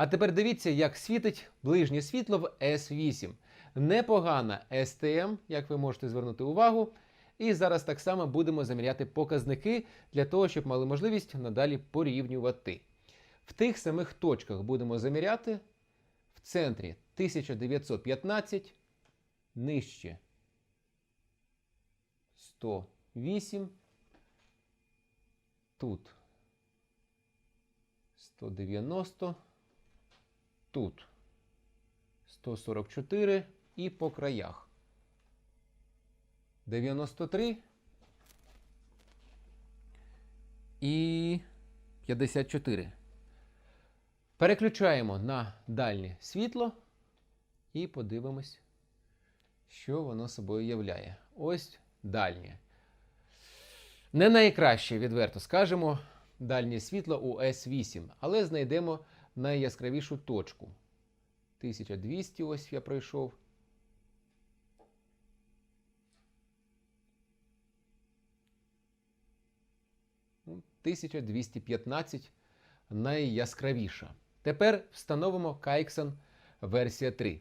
А тепер дивіться, як світить ближнє світло в S8. Непогана STM, як ви можете звернути увагу. І зараз так само будемо заміряти показники для того, щоб мали можливість надалі порівнювати. В тих самих точках будемо заміряти в центрі 1915, нижче 108, тут 190, тут 144 і по краях 93 і 54. Переключаємо на дальнє світло і подивимось, що воно собою являє. Ось дальнє. Не найкраще, відверто скажемо, дальнє світло у S8, але знайдемо найяскравішу точку. 1200 ось я пройшов. Ну, 1215 найяскравіша. Тепер встановимо Kaikson версія 3.